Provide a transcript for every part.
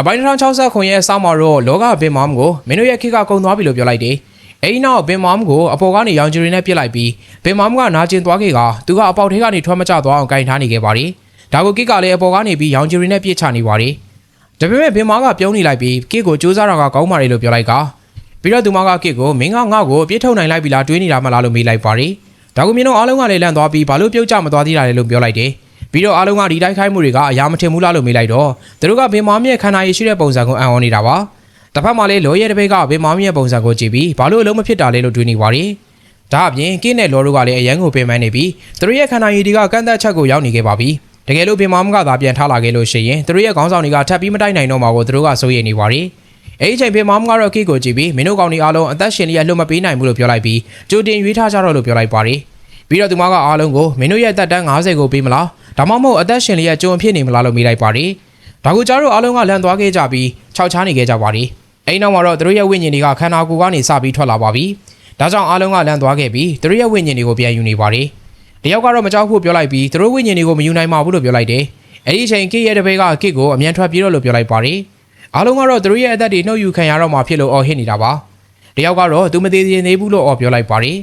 အပိုင်း2060ခွန်ရဲ့အဆောင်မှာတော့လောကဘင်မောင်ကိုမင်းတို့ရဲ့ခေတ်ကကုံသွားပြီလို့ပြောလိုက်တယ်အဲ့ဒီနောက်ဘင်မောင်ကိုအပေါ်ကနေရောင်ဂျီရီနဲ့ပြစ်လိုက်ပြီးဘင်မောင်ကနာကျင်သွားခဲ့ကသူကအပေါက်ထဲကနေထွက်မကျသွားအောင်ကင်ထားနေခဲ့ပါတယ်ဒါကိုကိကလည်းအပေါ်ကနေပြီးရောင်ဂျီရီနဲ့ပြစ်ချနေပါတယ်ဒါပေမဲ့ဘင်မောင်ကပြုံးနေလိုက်ပြီးကိကိုစူးစမ်းတာကကောင်းပါတယ်လို့ပြောလိုက်ကပြီးတော့သူမကကိကိုမင်းကငါ့ကိုပြစ်ထုတ်နိုင်လိုက်ပြီလားတွေးနေတာမလားလို့မေးလိုက်ပါတယ်ဒါကိုမြင်တော့အားလုံးကလည်းလန့်သွားပြီးဘာလို့ပြုတ်ကျမသွားသေးတာလဲလို့ပြောလိုက်တယ် ပြီးတော့အားလုံးကဒီတိုက်ခိုက်မှုတွေကအရာမထင်ဘူးလားလို့မေးလိုက်တော့သူတို့ကဘင်မောင်ရဲ့ခန္ဓာရည်ရှိတဲ့ပုံစံကိုအံ့ဩနေတာပါတစ်ဖက်မှာလည်းလော်ရဲတစ်ဖက်ကဘင်မောင်ရဲ့ပုံစံကိုကြည့်ပြီးဘာလို့အလုံးမဖြစ်တာလဲလို့တွေးနေပါတယ်ဒါအပြင်ကင်းနဲ့လော်တို့ကလည်းအရန်ကိုပင်ပန်းနေပြီးသူတို့ရဲ့ခန္ဓာရည်တွေကကန့်သက်ချက်ကိုရောက်နေခဲ့ပါပြီတကယ်လို့ဘင်မောင်ကသာပြန်ထားလာခဲ့လို့ရှိရင်သူတို့ရဲ့ခေါင်းဆောင်တွေကထပ်ပြီးမတိုက်နိုင်တော့မှာကိုသူတို့ကစိုးရိမ်နေပါတယ်အဲ့ဒီအချိန်ဘင်မောင်ကတော့ကိကိုကြည့်ပြီးမင်းတို့ကောင်တွေအားလုံးအသက်ရှင်လျက်လှုပ်မပေးနိုင်ဘူးလို့ပြောလိုက်ပြီးကြိုတင်ရွေးထားကြတော့လို့ပြောလိုက်ပါတယ်ပြီးတော့သူမကအားလုံးကိုမင်းတို့ရဲ့အသက်တန်း90ကိုပေးမလား ဒါမှမဟုတ်အသက်ရှင်လျက်ကြုံဖြစ်နေမလားလို့မေးလိုက်ပါတယ်ဒါကိုကြားတော့အားလုံးကလန့်သွားခဲ့ကြပြီးခြောက်ချားနေခဲ့ကြပါတယ်အဲ့နောက်မှာတော့သူတို့ရဲ့ဝိညာဉ်တွေကခန္ဓာကိုယ်ကနေစပြီးထွက်လာပါပြီဒါကြောင့်အားလုံးကလန့်သွားခဲ့ပြီးသူတို့ရဲ့ဝိညာဉ်တွေကိုပြန်ယူနေပါတယ်တယောက်ကတော့မကြောက်ဖို့ပြောလိုက်ပြီးသူတို့ဝိညာဉ်တွေကိုမယူနိုင်ပါဘူးလို့ပြောလိုက်တယ်အဲ့ဒီအချိန်ကိရဲ့တပည့်ကကိကိုအမြန်ထွက်ပြေးတော့လို့ပြောလိုက်ပါတယ်အားလုံးကတော့သူတို့ရဲ့အသက်တွေနှုတ်ယူခံရတော့မှဖြစ်လို့အော်ဟစ်နေတာပါတယောက်ကတော့သူမသေးသေးသေးဘူးလို့အော်ပြောလိုက်ပါတယ်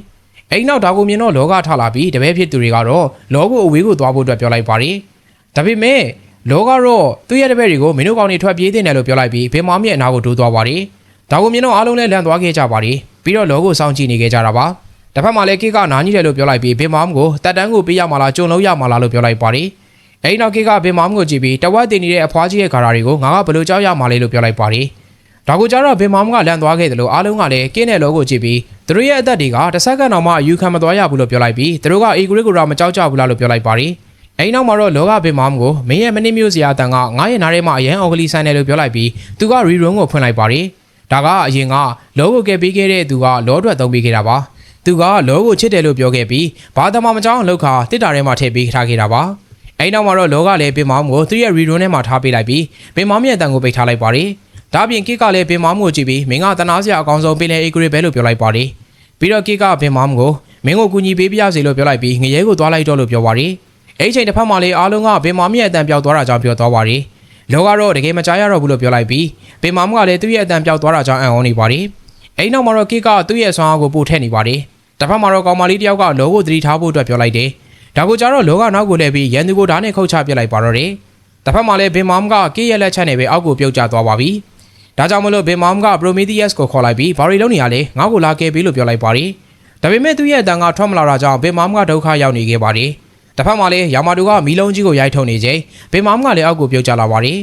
အဲ့နောက်ဒါကိုမြင်တော့လောကထလာပြီးတပည့်ဖြစ်သူတွေကတော့လောကိုအဝေးကိုသွားဖို့အတွက်ပြောလိုက်ပါတယ်ဒါပေမဲ့လောကတော့သူ့ရဲ့တပည့်တွေကိုမင်းတို့ကောင်တွေထွက်ပြေးတင်တယ်လို့ပြောလိုက်ပြီးဘေမောင်မြရဲ့အနာကိုဒိုးသွားပါတယ်ဒါကိုမြင်တော့အားလုံးလည်းလန့်သွားခဲ့ကြပါတယ်ပြီးတော့လောကိုစောင့်ကြည့်နေခဲ့ကြတာပါတစ်ဖက်မှာလည်းကိကနာကြီးတယ်လို့ပြောလိုက်ပြီးဘေမောင်ကိုတက်တန်းကိုပေးရမှာလားကြုံလို့ရမှာလားလို့ပြောလိုက်ပါတယ်အဲ့ဒီနောက်ကိကဘေမောင်ကိုကြည့်ပြီးတဝက်တင်နေတဲ့အဖွားကြီးရဲ့ဂါရာတွေကိုငါကဘယ်လိုကြောက်ရမှာလဲလို့ပြောလိုက်ပါတယ်ဒါကိုကြတော့ဘေမောင်ကလန့်သွားခဲ့တယ်လို့အားလုံးကလည်းကင်းတဲ့လောကိုကြည့်ပြီး သူတို့ရဲ့အသက်တွေကတစ်စက္ကန့်တော့မှအယူခံမသွားရဘူးလို့ပြောလိုက်ပြီးသူတို့ကအေဂရိကိုရာမကြောက်ကြဘူးလားလို့ပြောလိုက်ပါတယ်အဲ့နောက်မှာတော့လောကဘေမောင်ကိုမင်းရဲ့မနစ်မျိုးစရာတန်ကငါရဲ့နားထဲမှာအရန်အော်ဂလီဆန်တယ်လို့ပြောလိုက်ပြီးသူကရီရွန်ကိုဖွင့်လိုက်ပါတယ်ဒါကအရင်ကလောကိုကယ်ပေးခဲ့တဲ့သူကလောအတွက်သုံးပေးခဲ့တာပါသူကလောကိုချစ်တယ်လို့ပြောခဲ့ပြီးဘာသမမကြောင်းလောက်ခါတစ်တာထဲမှာထည့်ပေးထားခဲ့တာပါအဲ့နောက်မှာတော့လောကလည်းပင်မောင်ကိုသူ့ရဲ့ရီရွန်ထဲမှာထားပေးလိုက်ပြီးပင်မောင်ရဲ့အတန်ကိုပိတ်ထားလိုက်ပါတယ် ဒါပြင်ကိကလည်းပင်မောင်ကိုကြည့်ပြီးမင်းကတနာစရာအကောင်ဆုံးပင်လေအေဂရိပဲလို့ပြောလိုက်ပါတယ်ပြီးတော့ကိကပင်မောင်ကိုမင်းကိုကူညီပေးပြရစီလို့ပြောလိုက်ပြီးငရဲကိုသွားလိုက်တော့လို့ပြောပါတယ်အဲ့ချိန်တစ်ဖက်မှာလေအားလုံးကပင်မောင်ရဲ့အတန်ပြောက်သွားတာကြောင့်ပြောသွားပါတယ်လောကတော့တကယ်မကြားရတော့ဘူးလို့ပြောလိုက်ပြီးပင်မောင်ကလည်းသူ့ရဲ့အတန်ပြောက်သွားတာကြောင့်အံ့ဩနေပါတယ်အဲ့နောက်မှာတော့ကိကသူ့ရဲ့ဆွမ်းအားကိုပို့ထည့်နေပါတယ်တစ်ဖက်မှာတော့ကောင်မလေးတယောက်ကလောကိုသတိထားဖို့အတွက်ပြောလိုက်တယ်ဒါကိုကြတော့လောကနောက်ကိုလှည့်ပြီးရန်သူကိုဓာတ်နဲ့ခုတ်ချပြစ်လိုက်ပါတော့တယ်တစ်ဖက်မှာလည်းဘင်မောင်ကကိရဲ့လက်ချက်နဲ့ပဲအောက်ကိုပြုတ်ကျသွားပါပြီ ဒါကြောင့်မလို့ဘင်မောင်ကပရိုမီသီးယပ်စ်ကိုခေါ်လိုက်ပြီးဘာရီလုံးနေရလဲငါ့ကိုလာခဲ့ပြီလို့ပြောလိုက်ပါတယ်ဒါပေမဲ့သူ့ရဲ့အတန်ကထွက်မလာတာကြောင့်ဘင်မောင်ကဒုက္ခရောက်နေခဲ့ပါတယ်တစ်ဖက်မှာလည်းယာမာတူကမီလုံးကြီးကိုရိုက်ထုတ်နေချိန်ဘင်မောင်ကလည်းအောက်ကိုပြုတ်ကျလာပါတယ်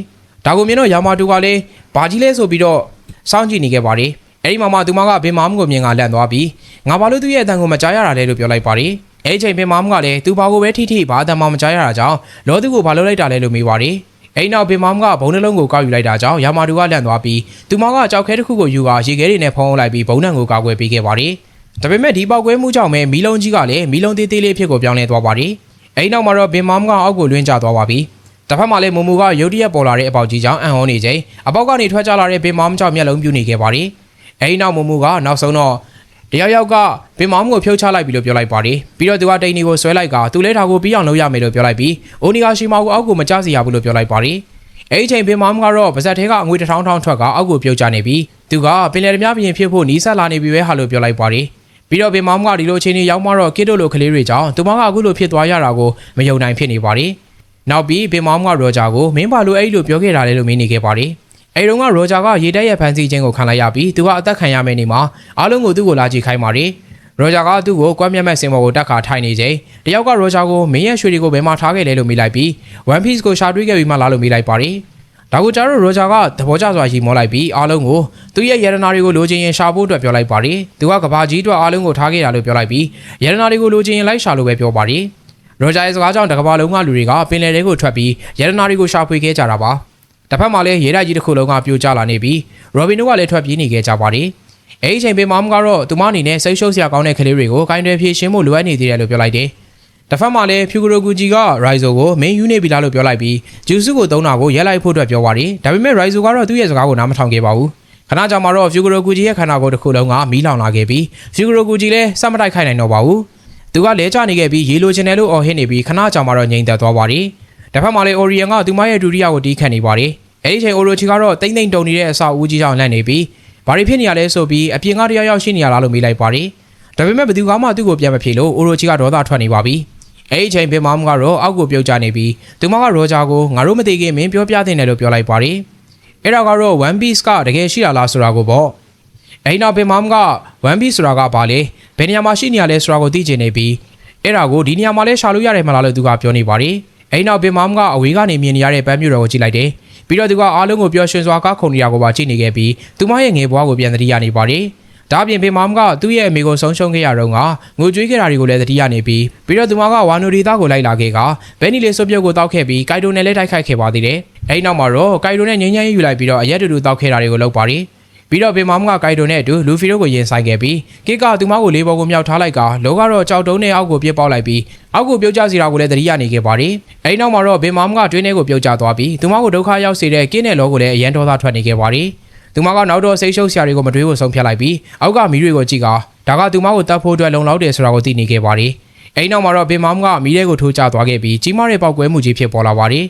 ဒါကိုမြင်တော့ယာမာတူကလည်းဘာကြီးလဲဆိုပြီးတော့စောင့်ကြည့်နေခဲ့ပါတယ်အဲ့ဒီမှာမှသူမကဘင်မောင်ကိုမြင်ကလန့်သွားပြီးငါဘာလို့သူ့ရဲ့အတန်ကိုမကြားရတာလဲလို့ပြောလိုက်ပါတယ်အဲ့ဒီချိန်ဘင်မောင်ကလည်းသူဘာကိုပဲထိထိဘာအတန်မှမကြားရတာကြောင့်လောသူကိုဘာလို့လိုက်တာလဲလို့မေးပါတယ် အဲ့နောက်ဘင်မောင်ကဘုံနှလုံးကိုကောက်ယူလိုက်တာကြောင့်ယာမာတူကလန့်သွားပြီးသူမောင်ကကြောက်ခဲတစ်ခုကိုယူကာရေခဲတွေနဲ့ဖုံးလိုက်ပြီးဘုံနှံကိုကာကွယ်ပေးခဲ့ပါတယ်ဒါပေမဲ့ဒီပောက်ကွဲမှုကြောင့်ပဲမီလုံးကြီးကလည်းမီလုံးသေးသေးလေးဖြစ်ကိုပြောင်းလဲသွားပါတယ်အဲ့နောက်မှာတော့ဘင်မောင်ကအောက်ကိုလွှင့်ကျသွားပါပြီတစ်ဖက်မှာလည်းမူမူကရုတ်တရက်ပေါ်လာတဲ့အပေါက်ကြီးကြောင့်အံ့ဩနေချိန်အပေါက်ကနေထွက်ကျလာတဲ့ဘင်မောင်ကြောင့်မျက်လုံးပြူနေခဲ့ပါတယ်အဲ့ဒီနောက်မူမူကနောက်ဆုံးတော့ တယောက်ယောက်ကဘင်မောင်ကိုဖြုတ်ချလိုက်ပြီလို့ပြောလိုက်ပါတယ်ပြီးတော့သူကတိန်နီကိုဆွဲလိုက်ကသူလဲထားကိုပြီးအောင်လုပ်ရမယ်လို့ပြောလိုက်ပြီးအိုနီဂါရှီမာကိုအောက်ကိုမကျစီရဘူးလို့ပြောလိုက်ပါတယ်အဲ့ဒီချိန်ဘင်မောင်ကတော့ဗဇက်ထဲကအငွေတစ်ထောင်ထောင်ထွက်ကအောက်ကိုပြုတ်ကျနေပြီးသူကပင်လယ်ဓမြပြင်ဖြစ်ဖို့နီးစပ်လာနေပြီပဲဟာလို့ပြောလိုက်ပါတယ်ပြီးတော့ဘင်မောင်ကဒီလိုအချိန်ကြီးရောက်မှတော့ကစ်တို့လိုကလေးတွေကြောင့်သူမကအခုလိုဖြစ်သွားရတာကိုမယုံနိုင်ဖြစ်နေပါတယ်နောက်ပြီးဘင်မောင်ကရောဂျာကိုမင်းပါလို့အဲ့လိုပြောခဲ့တာလေလို့မင်းနေခဲ့ပါတယ် အဲ့တုန်းကရောဂျာကရေတက်ရဲ့ဖန်စီခြင်းကိုခံလိုက်ရပြီးသူကအသက်ခံရမယ့်နေမှာအားလုံးကိုသူ့ကိုလာကြည့်ခိုင်းပါတယ်ရောဂျာကသူ့ကိုကွမ်းမြတ်မဲ့စင်ပေါ်ကိုတက်ခါထိုင်နေချိန်တယောက်ကရောဂျာကိုမင်းရဲ့ရွှေတွေကိုဘယ်မှာထားခဲ့လဲလို့မေးလိုက်ပြီး One Piece ကိုရှာတွေ့ခဲ့ပြီးမှလားလို့မေးလိုက်ပါတယ်ဒါကိုကြတော့ရောဂျာကသဘောကျစွာရီမောလိုက်ပြီးအားလုံးကိုသူ့ရဲ့ယရနာတွေကိုလိုချင်ရင်ရှာဖို့အတွက်ပြောလိုက်ပါတယ်သူကကဘာကြီးအတွက်အားလုံးကိုထားခဲ့တာလို့ပြောလိုက်ပြီးယရနာတွေကိုလိုချင်ရင်လိုက်ရှာလို့ပဲပြောပါတယ်ရောဂျာရဲ့စကားကြောင့်တကဘာလုံးကလူတွေကပင်လယ်ထဲကိုထွက်ပြီးယရနာတွေကိုရှာဖွေခဲ့ကြတာပါ တစ်ဖက်မှာလည်းရေတိုက်ကြီးတစ်ခုလုံးကပြိုကျလာနေပြီးရော်ဘင်တို့ကလည်းထွက်ပြေးနေခဲ့ကြပါတယ်အဲ့ဒီအချိန်ပင်မောင်ကတော့သူမအနေနဲ့စိတ်ရှုပ်စရာကောင်းတဲ့ကလေးတွေကိုကိုင်းတွယ်ဖြည့်ရှင်းဖို့လိုအပ်နေသေးတယ်လို့ပြောလိုက်တယ်တစ်ဖက်မှာလည်းဖြူဂရိုဂူဂျီကရိုင်ဇိုကိုမင်းယူနေပြီလားလို့ပြောလိုက်ပြီးဂျူစုကိုသုံးတာကိုရက်လိုက်ဖို့အတွက်ပြောပါတယ်ဒါပေမဲ့ရိုင်ဇိုကတော့သူ့ရဲ့စကားကိုနားမထောင်ခဲ့ပါဘူးခဏကြာမှတော့ဖြူဂရိုဂူဂျီရဲ့ခန္ဓာကိုယ်တစ်ခုလုံးကမီးလောင်လာခဲ့ပြီးဖြူဂရိုဂူဂျီလည်းစက်မတိုက်ခိုက်နိုင်တော့ပါဘူးသူကလဲကျနေခဲ့ပြီးရေလိုချင်တယ်လို့အော်ဟစ်နေပြီးခဏကြာမှတော့ငြိမ်သက်သွားပါတယ် တစ်ဖက်မှာလည်းအိုရီယန်ကသူမရဲ့ဒုတိယကိုတီးခတ်နေပါတယ်အဲဒီအချိန်အိုရိုချီကတော့တိမ့်တိမ့်တုံနေတဲ့အဆောက်အဦးကြီးကြောင့်လန့်နေပြီးဘာတွေဖြစ်နေရလဲဆိုပြီးအပြင်ကတယောက်ယောက်ရှိနေရလားလို့မေးလိုက်ပါတယ်ဒါပေမဲ့ဘယ်သူကမှသူ့ကိုပြန်မဖြေလို့အိုရိုချီကဒေါသထွက်နေပါပြီအဲဒီအချိန်ဘင်မောင်ကတော့အောက်ကိုပြုတ်ကျနေပြီးသူမကရောဂျာကိုငါတို့မသိခင်မင်းပြောပြတဲ့တယ်လို့ပြောလိုက်ပါတယ်အဲ့ဒါကတော့ One Piece ကတကယ်ရှိတာလားဆိုတာကိုပေါ့အဲ့နောက်ဘင်မောင်က One Piece ဆိုတာကဘာလဲဘယ်နေရာမှာရှိနေရလဲဆိုတာကိုသိချင်နေပြီးအဲ့ဒါကိုဒီနေရာမှာလဲရှာလို့ရတယ်မလားလို့သူကပြောနေပါတယ် အဲ့နောက်ဘင်မောင်ကအဝေးကနေမြင်နေရတဲ့ပန်းမျိုးတော်ကိုကြည့်လိုက်တယ်ပြီးတော့သူကအားလုံးကိုပျော်ရွှင်စွာကခုန်နေတာကိုပါကြည့်နေခဲ့ပြီးသူမရဲ့ငယ်ဘွားကိုပြန်သတိရနေပါတယ်ဒါအပြင်ဖေမောင်ကသူ့ရဲ့အမေကိုဆုံးရှုံးခဲ့ရတော့ကငိုကြွေးခဲ့တာတွေကိုလည်းသတိရနေပြီးပြီးတော့သူမကဝါနိုဒီသားကိုလိုက်လာခဲ့ကဘဲနီလေးစွပ်ပြုတ်ကိုတောက်ခဲ့ပြီးကိုက်တိုနဲ့လည်းတိုက်ခိုက်ခဲ့ပါသေးတယ်အဲဒီနောက်မှာတော့ကိုက်တိုနဲ့ငင်းငင်းယူလိုက်ပြီးတော့အရက်တူတူတောက်ခဲ့တာတွေကိုလုပ်ပါတယ် ပြီးတော့ဖေမောင်ကကိုက်တိုနဲ့အတူလူဖီတို့ကိုရင်ဆိုင်ခဲ့ပြီးကိကသူမကိုလေးဘောကိုမြောက်ထားလိုက်ကလောကတော့ကြောက်တုံးနဲ့အောက်ကိုပြစ်ပေါက်လိုက်ပြီးအောက်ကိုပြုတ်ကျစီတာကိုလည်းသတိရနေခဲ့ပါတယ်အဲဒီနောက်မှာတော့ဖေမောင်ကတွင်းထဲကိုပြုတ်ကျသွားပြီးသူမကိုဒုက္ခရောက်စေတဲ့ကင်းနဲ့လောကိုလည်းအရန်ဒေါသထွက်နေခဲ့ပါတယ်သူမကနောက်တော့စိတ်ရှုပ်စရာတွေကိုမတွေးဖို့ဆုံးဖြတ်လိုက်ပြီးအောက်ကမီးတွေကိုကြည့်ကဒါကသူမကိုတတ်ဖို့အတွက်လုံလောက်တယ်ဆိုတာကိုသိနေခဲ့ပါတယ်အဲဒီနောက်မှာတော့ဖေမောင်ကမီးထဲကိုထိုးကျသွားခဲ့ပြီးကြီးမားတဲ့ပောက်ကွဲမှုကြီးဖြစ်ပေါ်လာပါတယ်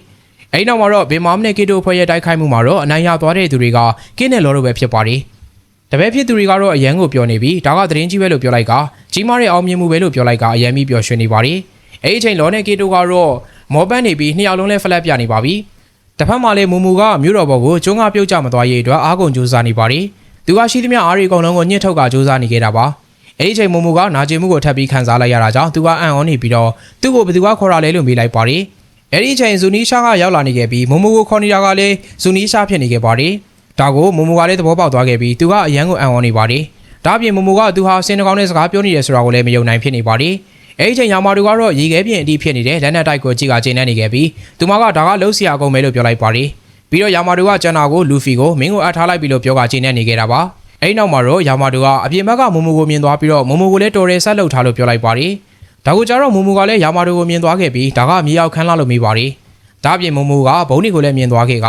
အဲဒီနောက်မှာတော့ဘေမောင်နဲ့ကီတိုဖွဲ့ရဲ့တိုက်ခိုက်မှုမှာတော့အနိုင်ရသွားတဲ့သူတွေကကင်းနဲ့လောတို့ပဲဖြစ်ပါတယ်။တပည့်ဖြစ်သူတွေကတော့အရန်ကိုပြောနေပြီးဒါကသတင်းကြီးပဲလို့ပြောလိုက်ကကြီးမားတဲ့အောင်မြင်မှုပဲလို့ပြောလိုက်ကအရန်ပြီးပျော်ရွှင်နေပါတယ်။အဲဒီအချိန်လောနဲ့ကီတိုကတော့မောပန်းနေပြီးနှစ်ယောက်လုံးလဲဖလက်ပြနေပါပြီ။တစ်ဖက်မှာလည်းမူမူကမြို့တော်ဘော်ကိုကျုံးကပြုတ်ကြမသွားရေးအတွက်အားကုန်ကြိုးစားနေပါတယ်။သူကရှိသမျှအားရီအကုန်လုံးကိုညှစ်ထုတ်ကကြိုးစားနေခဲ့တာပါ။အဲဒီအချိန်မူမူကနာကျင်မှုကိုထပ်ပြီးခံစားလိုက်ရတာကြောင့်သူကအံ့ဩနေပြီးတော့သူ့ကိုဘယ်သူကခေါ်ရလဲလို့မေးလိုက်ပါတယ်။ အဲဒီအချိန်ဇူနီရှာကရောက်လာနေခဲ့ပြီးမူမူကိုခေါ်နေတာကလည်းဇူနီရှာဖြစ်နေခဲ့ပါတယ်။ဒါကိုမူမူကလည်းသဘောပေါက်သွားခဲ့ပြီးသူကအရန်ကိုအံ့ဩနေပါတယ်။ဒါ့အပြင်မူမူကသူဟာစင်တကောင်နဲ့စကားပြောနေတယ်ဆိုတာကိုလည်းမယုံနိုင်ဖြစ်နေပါတယ်။အဲဒီအချိန်ယာမာတူကတော့ရေခဲပြင်အတိဖြစ်နေတဲ့လက်နက်တိုက်ကိုကြည့်ကချိန်နေနေခဲ့ပြီးသူမကဒါကလှုပ်ရှားကုန်မယ်လို့ပြောလိုက်ပါတယ်။ပြီးတော့ယာမာတူကကျန်နာကိုလူဖီကိုမင်းကိုအပ်ထားလိုက်ပြီလို့ပြောကချိန်နေနေခဲ့တာပါ။အဲဒီနောက်မှာတော့ယာမာတူကအပြင်ဘက်ကမူမူကိုမြင်သွားပြီးတော့မူမူကိုလည်းတော်ရဲဆက်လုပ်ထားလို့ပြောလိုက်ပါတယ်။ ဒါကိုကြတော့မူမူကလည်းယာမာတူကိုမြင်သွားခဲ့ပြီးဒါကမြေရောက်ခန်းလာလို့မိပါတယ်။ဒါ့အပြင်မူမူကဘုံနီကိုလည်းမြင်သွားခဲ့က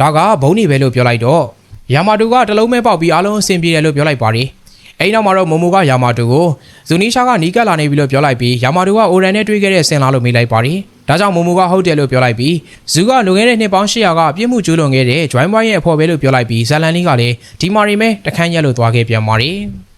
ဒါကဘုံနီပဲလို့ပြောလိုက်တော့ယာမာတူကတလုံးမဲပေါက်ပြီးအားလုံးအဆင်ပြေတယ်လို့ပြောလိုက်ပါတယ်။အဲဒီနောက်မှာတော့မူမူကယာမာတူကိုဇူနီရှာကနီးကပ်လာနေပြီလို့ပြောလိုက်ပြီးယာမာတူကအိုရန်နဲ့တွေ့ခဲ့တဲ့ဆင်လာလို့မေးလိုက်ပါတယ်။ဒါကြောင့်မူမူကဟုတ်တယ်လို့ပြောလိုက်ပြီးဇူကလွန်ခဲ့တဲ့နှစ်ပေါင်း800ကပြစ်မှုကျူးလွန်ခဲ့တဲ့ join boy ရဲ့အဖော်ပဲလို့ပြောလိုက်ပြီးဇလန်လီကလည်းဒီမာရီမဲတခန်းရက်လို့သွားခဲ့ပြန်ပါတယ်။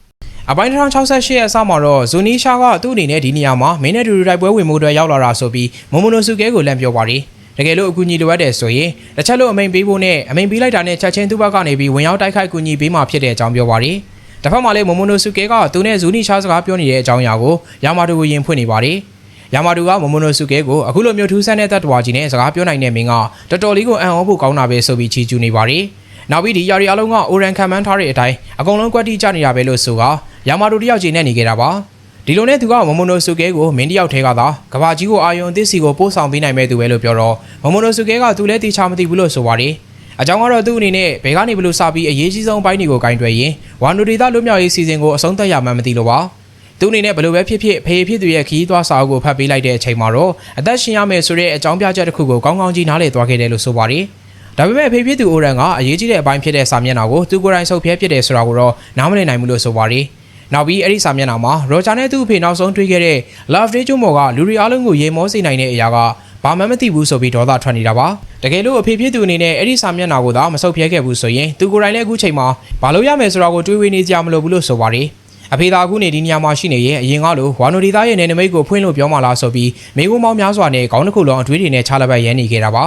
အပိုင်း1068ရဲ့အစမှာတော့ဇူနီရှာကသူ့အနေနဲ့ဒီနေရာမှာမင်းနဲ့တူတူတိုက်ပွဲဝင်မှုတွေရောက်လာတာဆိုပြီးမမိုနိုစုကဲကိုလမ်းပြောပါတယ်။တကယ်လို့အကူအညီလိုအပ်တယ်ဆိုရင်တစ်ချက်လို့အမိန်ပေးဖို့နဲ့အမိန်ပေးလိုက်တာနဲ့ချက်ချင်းသူ့ဘက်ကနေပြီးဝင်ရောက်တိုက်ခိုက်ကူညီပေးမှဖြစ်တဲ့အကြောင်းပြောပါတယ်။တစ်ဖက်မှာလည်းမမိုနိုစုကဲကသူနဲ့ဇူနီရှာစကားပြောနေတဲ့အကြောင်းအရာကိုယာမာတူကိုယင်ဖွင့်နေပါတယ်။ယာမာတူကမမိုနိုစုကဲကိုအခုလိုမျိုးထူးဆန်းတဲ့တပ်တော်ကြီးနဲ့စကားပြောနိုင်တဲ့မင်းကတော်တော်လေးကိုအံ့ဩဖို့ကောင်းတာပဲဆိုပြီးချီးကျူးနေပါတယ်။နောက်ပြီးဒီယာရီအလုံးကအိုရန်ခံမှန်းထားတဲ့အတိုင်းအကုန်လုံးကွက်တိကျနေတာပဲလို့ဆိုက ယာမာတူတယောက်ချင်းနဲ့နေခဲ့တာပါ။ဒီလိုနဲ့သူကမမိုနိုစုကဲကိုမင်းတယောက်ထဲကသာကဘာကြီးကိုအာယုံအသစ်စီကိုပို့ဆောင်ပေးနိုင်မဲ့သူပဲလို့ပြောတော့မမိုနိုစုကဲကသူလည်းတေချာမသိဘူးလို့ဆိုပါတယ်။အကြောင်းကတော့သူ့အနေနဲ့ဘယ်ကနေဘလို့စပြီးအရေးကြီးဆုံးပိုင်းတွေကိုဂိုင်းတွယ်ရင်ဝါနိုဒေတာလွတ်မြောက်ရေးစီစဉ်ကိုအဆုံးသတ်ရမှန်းမသိလို့ပါ။သူအနေနဲ့ဘလို့ပဲဖြစ်ဖြစ်ဖေးဖြစ်သူရဲ့ခီးသွားစာအုပ်ကိုဖတ်ပေးလိုက်တဲ့အချိန်မှာတော့အသက်ရှင်ရမယ်ဆိုတဲ့အကြောင်းပြချက်တစ်ခုကိုကောင်းကောင်းကြီးနားလည်သွားခဲ့တယ်လို့ဆိုပါတယ်။ဒါပေမဲ့ဖေးဖြစ်သူအိုရန်ကအရေးကြီးတဲ့အပိုင်းဖြစ်တဲ့စာမျက်နှာကိုသူကိုယ်တိုင်ဆုပ်ဖျက်ဖြစ်တယ်ဆိုတာကိုတော့နားမလည်နိုင်ဘူးလို့ဆိုပါတယ်။ နောက်ပြီးအဲ့ဒီစာမျက်နှာမှာရောဂျာနဲ့သူ့အဖေနောက်ဆုံးတွေ့ခဲ့တဲ့ Love Day ကျွန်းပေါ်ကလူတွေအားလုံးကိုရေမောစေနိုင်တဲ့အရာကဘာမှမသိဘူးဆိုပြီးဒေါသထွက်နေတာပါတကယ်လို့အဖေဖြစ်သူအနေနဲ့အဲ့ဒီစာမျက်နှာကိုသာမဆုပ်ဖျက်ခဲ့ဘူးဆိုရင်သူကိုယ်တိုင်လည်းအခုချိန်မှာဘာလို့ရမယ်ဆိုတာကိုတွေးဝေးနေကြမလို့ဘူးလို့ဆိုပါတယ်အဖေသာအခုနေဒီနေရာမှာရှိနေရင်အရင်ကလိုဝါနိုဒီသားရဲ့နေနမိတ်ကိုဖွင့်လို့ပြောမှလားဆိုပြီးမိကုန်းမောင်းများစွာနဲ့ခေါင်းတစ်ခုလုံးအတွေးတွေနဲ့ချလက်ပတ်ရမ်းနေခဲ့တာပါ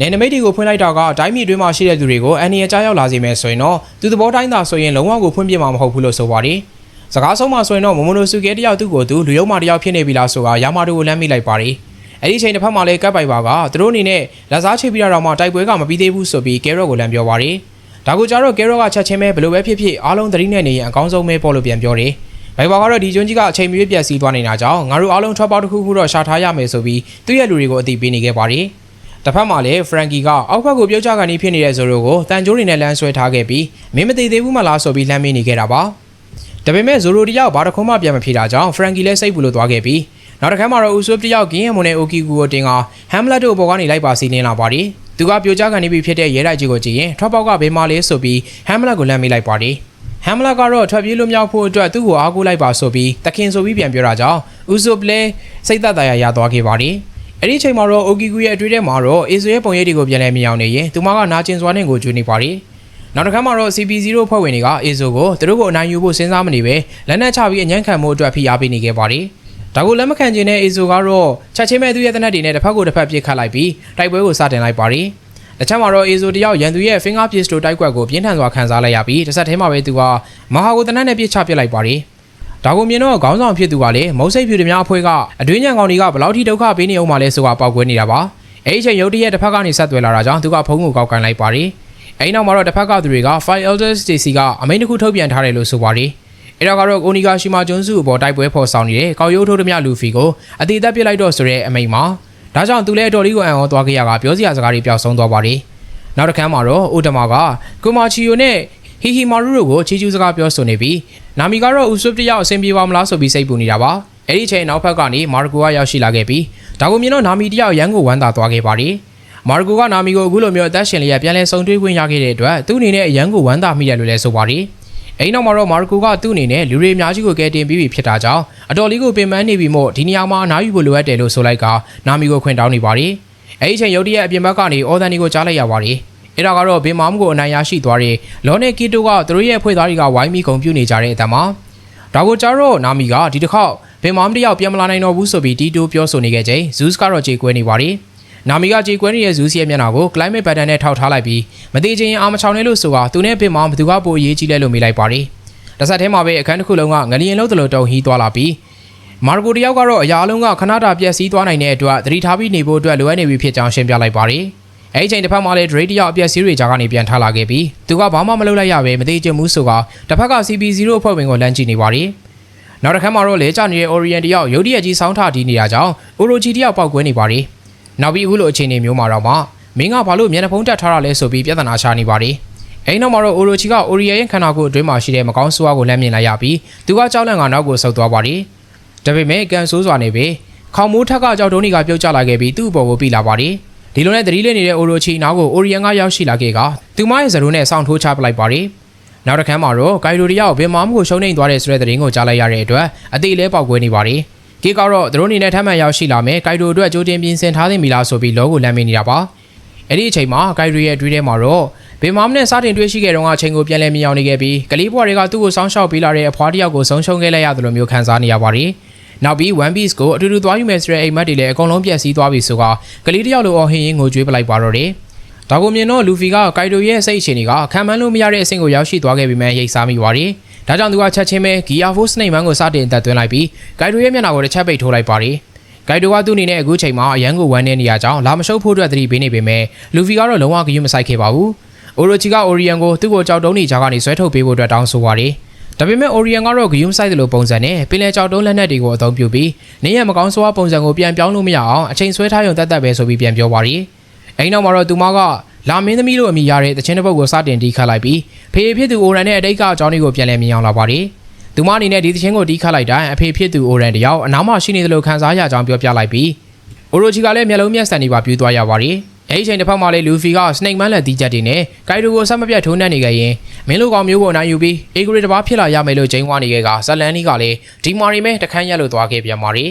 နေနမိတ်တွေကိုဖွင့်လိုက်တာကအတိုင်းမြေတွင်းမှာရှိတဲ့သူတွေကိုအန်နီရကြားရောက်လာစေမယ်ဆိုရင်တော့သူသဘောတိုင်းသာဆိုရင်လုံးဝကိုဖွင့်ပြမှာမဟုတ်ဘူးလို့ဆိုပါတယ် စကားဆုံးမှဆိုရင်တော့မမိုနိုစုကဲတယောက်သူ့ကိုသူလူယုံမတယောက်ဖြစ်နေပြီလားဆိုတာယာမာတိုကိုလမ်းမိလိုက်ပါတယ်အဲ့ဒီအချိန်တစ်ဖက်မှာလည်းကပ်ပိုက်ပါကသူတို့အနေနဲ့လက်စားချိတ်ပြီးတော့မှတိုက်ပွဲကမပြီးသေးဘူးဆိုပြီးကဲရော့ကိုလမ်းပြောပါတယ်ဒါကိုကြတော့ကဲရော့ကချက်ချင်းပဲဘယ်လိုပဲဖြစ်ဖြစ်အားလုံးသတိနဲ့နေရင်အကောင်းဆုံးပဲပေါ်လို့ပြန်ပြောတယ်ဘိုင်ဘာကတော့ဒီကျွန်းကြီးကအချိန်မရွေးပြက်စီးသွားနေတာကြောင့်ငါတို့အားလုံးထွက်ပေါက်တစ်ခုခုတော့ရှာထားရမယ်ဆိုပြီးသူ့ရဲ့လူတွေကိုအသိပေးနေခဲ့ပါတယ်တစ်ဖက်မှာလည်းဖရန်ကီကအောက်ဘက်ကိုပြုတ်ကျကနေဖြစ်နေတဲ့ဇိုရိုကိုတန်ကြိုးတွေနဲ့လမ်းဆွဲထားခဲ့ပြီးမင်းမသိသေးဘူးမလားဆိုပြီးလှမ်းမေးနေခဲ့တာပါ ဒါပေမဲ့ဇိုရိုတယောက်ဘာတစ်ခုမှပြန်မဖြေတာကြောင့်ဖရန်ကီလည်းစိတ်ပူလို့သွားခဲ့ပြီးနောက်တစ်ခါမှာတော့ဦးဆွတယောက်ကင်းရမွန်နဲ့အိုကီကူကိုတင်ကဟမ်မလက်တို့ဘောကနေလိုက်ပါစီးနေလာပါတယ်သူကပြိုကျကနေပြီဖြစ်တဲ့ရဲတိုက်ကြီးကိုကြည့်ရင်ထွက်ပေါက်ကဘေးမလေးဆိုပြီးဟမ်မလက်ကိုလမ်းမိလိုက်ပါတယ်ဟမ်မလက်ကတော့ထွက်ပြေးလို့မြောက်ဖို့အတွက်သူ့ကိုအားကိုးလိုက်ပါဆိုပြီးတခင်ဆိုပြီးပြန်ပြောတာကြောင့်ဦးဆွပလဲစိတ်သက်သာရရသွားခဲ့ပါတယ်အဲ့ဒီအချိန်မှာတော့အိုကီကူရဲ့အတွေ့အထဲမှာတော့အေဇိုရဲ့ပုံရိပ်တွေကိုပြန်လည်မြင်အောင်နေရင်သူမကနာကျင်စွာနဲ့ကိုကျွေးနေပါတယ် နောက်တစ်ခါမှာတော့ CP0 ဖွဲ့ဝင်တွေကအေဇိုကိုသူတို့ကိုအနိုင်ယူဖို့စဉ်းစားမနေပဲလက်နက်ချပြီးအညံ့ခံမှုအတွက်ဖိအားပေးနေခဲ့ပါတယ်ဒါကိုလက်မခံခြင်းနဲ့အေဇိုကတော့ချက်ချင်းမဲ့သူရဲ့တနက်တွေနဲ့တစ်ဖက်ကိုတစ်ဖက်ပစ်ခတ်လိုက်ပြီးတိုက်ပွဲကိုစတင်လိုက်ပါတယ်တစ်ချက်မှာတော့အေဇိုတယောက်ရန်သူရဲ့ finger pistol တိုက်ကွက်ကိုပြင်းထန်စွာခံစားလိုက်ရပြီးတစ်ဆက်တည်းမှာပဲသူကမဟာကိုတနက်နဲ့ပြစ်ချပစ်လိုက်ပါတယ်ဒါကိုမြင်တော့ခေါင်းဆောင်ဖြစ်သူကလည်းမုံစိတ်ဖြူတများအဖွဲ့ကအတွင်းညံကောင်တွေကဘလောက်ထိဒုက္ခပေးနေအောင်မလဲဆိုတာပောက်ကွဲနေတာပါအဲ့ဒီအချိန်ရုတ်တရက်တစ်ဖက်ကနေဆက်သွယ်လာတာကြောင့်သူကဖုန်းကိုကောက်ကန်လိုက်ပါတယ် အဲ့နောက်မှာတော့တစ်ဖက်ကသူတွေက Fire Elder Stacy ကအမိန့်တစ်ခုထုတ်ပြန်ထားတယ်လို့ဆိုပါတယ်အဲ့တော့ကတော့ကိုနီဂါရှီမာကျွန်းစုအပေါ်တိုက်ပွဲဖော်ဆောင်နေတဲ့ကောက်ရိုးထိုးသမျှလူဖီကိုအတိအသက်ပစ်လိုက်တော့ဆိုတဲ့အမိန့်မှာဒါကြောင့်သူလည်းအတော်လေးကိုအံ့ဩသွားခဲ့ရကပြောစရာစကားတွေပျောက်ဆုံးသွားပါတယ်နောက်တစ်ခါမှာတော့အိုတမာကကိုမာချီယိုနဲ့ဟီဟီမာရူတို့ကိုချီချူးစကားပြောဆိုနေပြီးနာမီကတော့ဥဆွတ်တယောက်အဆင်ပြေပါမလားဆိုပြီးစိတ်ပူနေတာပါအဲ့ဒီအချိန်နောက်ဘက်ကနေမာရကိုကရောက်ရှိလာခဲ့ပြီးဒါကိုမြင်တော့နာမီတယောက်ရန်ကိုဝမ်းသာသွားခဲ့ပါတယ် မာရကိုကနာမီကိုအခုလိုမျိုးအသက်ရှင်လျက်ပြန်လဲဆုံတွေ့ခွင့်ရခဲ့တဲ့အတွက်သူ့အနေနဲ့အရန်ကိုဝမ်းသာမိတယ်လို့လည်းဆိုပါတယ်အိမ်နောက်မှာတော့မာရကိုကသူ့အနေနဲ့လူတွေအများကြီးကိုကယ်တင်ပြီးပြီဖြစ်တာကြောင့်အတော်လေးကိုပင်ပန်းနေပြီမို့ဒီနေရာမှာအနားယူဖို့လိုအပ်တယ်လို့ဆိုလိုက်ကနာမီကိုခွင့်တောင်းနေပါတယ်အဲ့ဒီအချိန်ရုတ်တရက်အပြင်ဘက်ကနေအော်ဒန်နီကိုကြားလိုက်ရပါတယ်အဲ့ဒါကတော့ဘင်မာမကိုအနိုင်ရရှိသွားတဲ့လော်နဲ့ကီတိုကသူတို့ရဲ့ဖွဲ့သားတွေကဝိုင်းပြီးဂုံပြူနေကြတဲ့အတမ်းမှာဒါကိုကြားတော့နာမီကဒီတစ်ခေါက်ဘင်မာမတယောက်ပြန်မလာနိုင်တော့ဘူးဆိုပြီးတီတိုပြောဆိုနေခဲ့ချိန်ဇူးစ်ကတော့ကြေကွဲနေပါတယ် နာမီကကြေကွဲနေတဲ့ဇူးစ်ရဲ့မျက်နှာကို climate pattern နဲ့ထောက်ထားလိုက်ပြီးမသေးချင်းအာမချောင်နေလို့ဆိုတာသူနဲ့ဘင်မာဘသူကပိုအရေးကြီးလဲလို့မေးလိုက်ပါတယ်တစ်ဆက်တည်းမှာပဲအခန်းတစ်ခုလုံးကငလျင်လုံးတလို့တုံဟီးသွားလာပြီးမာဂိုတယောက်ကတော့အရာအလုံးကခဏတာပြက်စီးသွားနိုင်တဲ့အတွက်သတိထားပြီးနေဖို့အတွက်လိုအပ်နေပြီဖြစ်ကြောင်းရှင်းပြလိုက်ပါတယ်။အဲဒီချိန်တစ်ဖက်မှာလည်း Drake တယောက်အပြက်စီးတွေကြားကနေပြန်ထားလာခဲ့ပြီးသူကဘာမှမလုပ်လိုက်ရပဲမသေးချင်ဘူးဆိုကတစ်ဖက်က CP0 အဖွဲ့ဝင်ကိုလမ်းကြည့်နေပါတယ်။နောက်တစ်ခါမှာတော့လေကျနေတဲ့ Orient တယောက်ရုတ်တရက်ကြီးဆောင်းထတီးနေတာကြောင့် Orochi တယောက်ပောက်ကွဲနေပါတယ်။ နောက်ပြီးအခုလိုအခြေအနေမျိုးမှာတော့မှမင်းကဘာလို့မျက်နှာဖုံးတက်ထားတာလဲဆိုပြီးပြဿနာရှာနေပါတယ်။အဲဒီနောက်မှာတော့ Orochi က Orient ရဲ့ခန္ဓာကိုယ်အတွင်းမှာရှိတဲ့မကောင်းဆိုးဝါးကိုလမ်းမြင်လိုက်ရပြီးသူကကြောက်လန့်ကနောက်ကိုဆုတ်သွားပါတယ်။ဒါပေမဲ့ကန်ဆိုးစွာနေပြီခေါမိုးထက်ကကြောက်တုံးတွေကပြုတ်ကျလာခဲ့ပြီးသူ့အပေါ်ကိုပြီးလာပါတယ်။ဒီလိုနဲ့သတိလေးနေတဲ့ Orochi နောက်ကို Orient ကရောက်ရှိလာခဲ့ကသူမရဲ့ဇရိုးနဲ့စောင့်ထိုးချပလိုက်ပါတယ်။နောက်တစ်ခါမှာတော့ Kaido တယောက်ဘင်မာမှုကိုရှုံးနေသွားတဲ့ဆိုတဲ့သတင်းကိုကြားလိုက်ရတဲ့အတွက်အသေးလဲပေါက်ကွဲနေပါတယ်။ ကေကတော့သူတို့အနေနဲ့ထပ်မံရောက်ရှိလာမယ် Kaido အတွက်ကြိုတင်ပြင်ဆင်ထားသင့်ပြီလားဆိုပြီးလောကိုလမ်းမနေတာပါ။အဲ့ဒီအချိန်မှာ Kaido ရဲ့တွေးထဲမှာတော့ဘင်မာမနဲ့စတင်တွေ့ရှိခဲ့တော့အချိန်ကိုပြန်လဲမြင်အောင်နေခဲ့ပြီးကလေးဘွားတွေကသူ့ကိုစောင်းရှောက်ပေးလာတဲ့အဖွားတယောက်ကိုဆုံးရှုံးခဲ့လိုက်ရတယ်လို့မျိုးခံစားနေရပါတယ်။နောက်ပြီး One Piece ကိုအတူတူသွားယူမယ်ဆိုတဲ့အိမ်မက်တွေလည်းအကုန်လုံးပြည့်စည်သွားပြီဆိုတော့ကလေးတယောက်လိုအော်ဟင်းရင်ကိုကြွေးပလိုက်ပါတော့တယ်။ဒါကိုမြင်တော့လူဖီကကိုက်တိုရဲ့စိတ်အခြေအနေကခံမှန်းလို့မရတဲ့အဆင့်ကိုရောက်ရှိသွားခဲ့ပြီမဲ့ရိတ်စားမိပါတယ်။ ဒါကြောင့်သူကချက်ချင်းပဲ Gear Force နှိမ်မန်းကိုစတင်တက်သွင်းလိုက်ပြီးကိုက်တိုရဲ့မျက်နှာကိုတစ်ချက်ပိတ်ထိုးလိုက်ပါတယ်။ဂိုက်တိုကသူ့အနေနဲ့အခုချိန်မှာအရန်ကိုဝမ်းနေနေရကြောင်းလာမရှုပ်ဖို့အတွက်သတိပေးနေပေမဲ့လူဖီကတော့လုံးဝဂရုမစိုက်ခဲ့ပါဘူး။အိုရိုချီကအိုရီယန်ကိုသူ့ကိုကြောက်တုံးနေကြကနေဆွဲထုတ်ပေးဖို့အတွက်တောင်းဆိုပါတယ်။ဒါပေမဲ့ Orion ကတော့ဂယုံဆိုင်တယ်လို့ပုံစံနဲ့ပင်လယ်ကြောက်တုံးလက်နက်တွေကိုအသုံးပြုပြီးနေရမကောင်းဆိုးဝါးပုံစံကိုပြန်ပြောင်းလို့မရအောင်အချိန်ဆွဲထားရုံတတ်တတ်ပဲဆိုပြီးပြန်ပြောပါရီအိမ်နောက်မှာတော့သူမက လာမင်းသမီးလို့အမိရတဲ့တခြင်းတစ်ပုတ်ကိုစတင်တီးခတ်လိုက်ပြီးဖေဖြစ်သူအိုရန်နဲ့အတိတ်ကအကြောင်းတွေကိုပြန်လည်မြင်အောင်လာပါရီသူမအနေနဲ့ဒီတခြင်းကိုတီးခတ်လိုက်တိုင်းအဖေဖြစ်သူအိုရန်တယောက်အနားမှာရှိနေတယ်လို့ခံစားရကြောင်းပြောပြလိုက်ပြီးအိုရိုချီကလည်းမျက်လုံးမျက်စံတွေပါပြူးသွားရပါရီအဲ့ဒီချိန်တစ်ဖက်မှာလေလူဖီကစနိတ်မန်းလက်တီးချက်တွေနဲ့ဂိုင်ဒိုကိုဆက်မပြတ်ထိုးနှက်နေကြရင်မင်းလိုကောင်မျိုးကိုအနိုင်ယူပြီးအေဂရီတစ်ပါးဖြစ်လာရမယ်လို့ဂျိန်းဝါနေခဲ့ကဇလန်နီကလည်းဒီမာရီမဲတခန်းရက်လို့သွားခဲ့ပြန်ပါရီ